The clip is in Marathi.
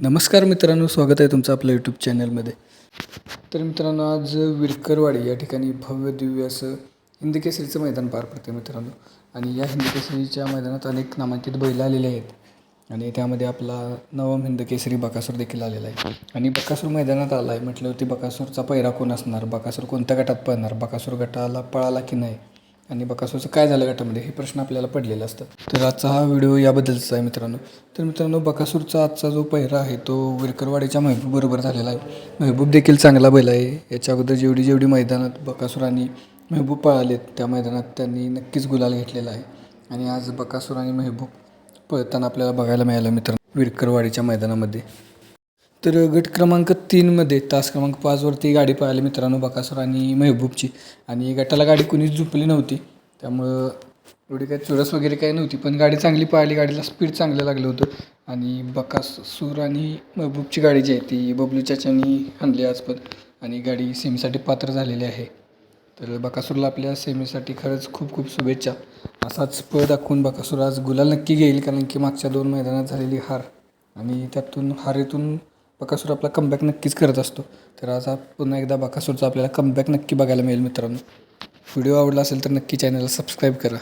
नमस्कार मित्रांनो स्वागत आहे तुमचं आपल्या यूट्यूब चॅनलमध्ये तर मित्रांनो आज विरकरवाडी या ठिकाणी भव्य दिव्य असं हिंदकेसरीचं मैदान पार पडते मित्रांनो. आणि या हिंदकेसरीच्या मैदानात अनेक नामांकित बैल आलेले आहेत. आणि त्यामध्ये आपला नवम हिंदकेसरी बकासूर देखील आलेला आहे. आणि बकासूर मैदानात आला आहे म्हटलं होती बकासूरचा पैरा कोण असणार? बकासूर कोणत्या गटात पळणार? बकासूर गटाला पळाला की नाही? आणि बकासूरचं काय झालं गटामध्ये? हे प्रश्न आपल्याला पडलेला असतात. तर आजचा हा व्हिडिओ याबद्दलचा आहे मित्रांनो. तर मित्रांनो बकासूरचा आजचा जो पहिरा आहे तो विरकरवाडीच्या महबूब बरोबर झालेला आहे. महबूब देखील चांगला बैल आहे. याच्या अगोदर जेवढी जेवढी मैदानात बकासूर आणि महबूब पळालेत त्या मैदानात त्यांनी नक्कीच गुलाल घेतलेला आहे. आणि आज बकासूर आणि महबूब पळताना आपल्याला बघायला मिळालं मित्रांनो विरकरवाडीच्या मैदानामध्ये. तर गट क्रमांक तीनमध्ये तास क्रमांक पाचवरती गाडी पळाली मित्रांनो बकासूर आणि महबूबची. आणि गटाला गाडी कुणीच झुपली नव्हती. त्यामुळं एवढी काही चुरस वगैरे काही नव्हती पण गाडी चांगली पळाली गाडीला स्पीड चांगलं लागलं होतं. आणि बकासूर आणि महबूबची गाडी जी आहे ती बबलू चाच्यानी आणली आज पण. आणि गाडी सेमीसाठी पात्र झालेली आहे. तर बकासूरला आपल्या सेमीसाठी खरंच खूप खूप शुभेच्छा. असाच पळ दाखवून बकासूर आज गुलाल नक्की घेईल कारण की मागच्या दोन मैदानात झालेली हार. आणि त्यातून हारेतून बकासूर आपला कमबॅक नक्कीच करत असतो. तर आज हा पुन्हा एकदा बकासूरचा आपल्याला कमबॅक नक्की बघायला मिळेल मित्रांनो. व्हिडिओ आवडला असेल तर नक्की चॅनलला सबस्क्राईब करा.